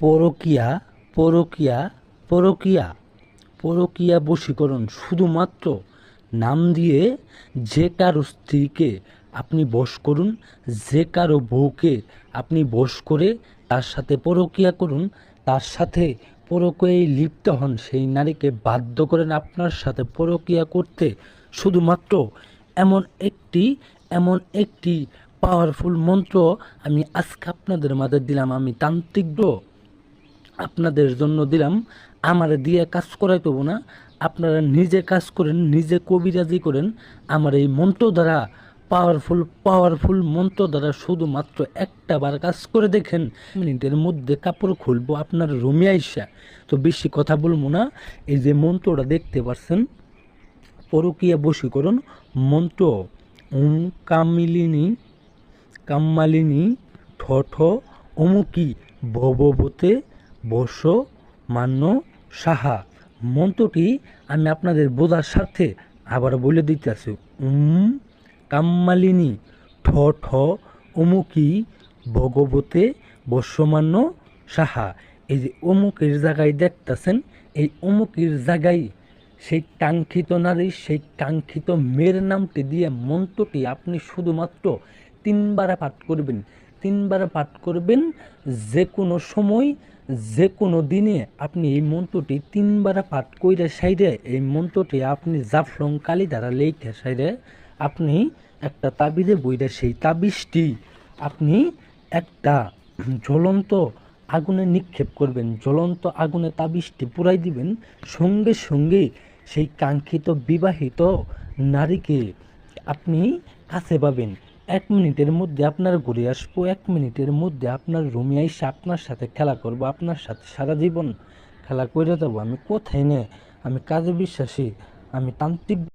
পরকিয়া পরকিয়া পরকিয়া পরকিয়া বশীকরণ শুধুমাত্র নাম দিয়ে যে কারও স্ত্রীকে আপনি বশ করুন, যে কারও বউকে আপনি বশ করে তার সাথে পরকিয়া করুন, তার সাথে পরকীয়ায় লিপ্ত হন, সেই নারীকে বাধ্য করেন আপনার সাথে পরকিয়া করতে। শুধুমাত্র এমন একটি এমন একটি পাওয়ারফুল মন্ত্র আমি আজকে আপনাদের মাঝে দিলাম। আমি তান্ত্রিক আপনাদের জন্য দিলাম। আমার দিয়ে কাজ করাইতে হব না আপনারা নিজে কাজ করেন, নিজে কবিরাজি করেন। আমার এই মন্ত্র দ্বারা পাওয়ারফুল পাওয়ারফুল মন্ত্র দ্বারা শুধুমাত্র একটা বার কাজ করে দেখেন। মিনিটের মধ্যে কাপড় খুলবো, আপনার রুমে আইসা। তো বেশি কথা বলব না। এই যে মন্ত্রটা দেখতে পাচ্ছেন, পরকীয়া বশীকরণ মন্ত্র। ওম কামিলিনী, কাম্মালিনী, ঠঠ, অমুকি ভববতে বস মান্য, সাহা। মন্ত্রটি আমি আপনাদের বোঝার স্বার্থে আবার বলে দিতেছি উম, কাম্মালিনী, ঠ ঠ অমুকি ভগবতে বর্ষমান্য, সাহা। এই যে অমুকের জায়গায় দেখতেছেন, এই অমুকের জায়গায় সেই কাঙ্ক্ষিত নারী, সেই কাঙ্ক্ষিত মেয়ের নামটি দিয়ে মন্ত্রটি আপনি শুধুমাত্র তিনবার পাঠ করবেন। তিনবার পাঠ করবেন, যে কোনো সময়, যে কোনো দিনে আপনি এই মন্ত্রটি তিনবার পাঠ কইরে সাইডে এই মন্ত্রটি আপনি জাফলং কালি দ্বারা লেখে সাইডে আপনি একটা তাবিজে বইরে সেই তাবিজটি আপনি একটা জ্বলন্ত আগুনে নিক্ষেপ করবেন, জ্বলন্ত আগুনে তাবিজটি পুরাই দিবেন, সঙ্গে সঙ্গে সেই কাঙ্ক্ষিত বিবাহিত নারীকে আপনি কাছে পাবেন। এক মিনিটের মধ্যে আপনার ঘুরে আসব, এক মিনিটের মধ্যে আপনার রুমে এসে আপনার সাথে খেলা করব, আপনার সাথে সারা জীবন খেলা করে যাব। আমি কোথায় নে? আমি কাজে বিশ্বাসী, আমি তান্ত্রিক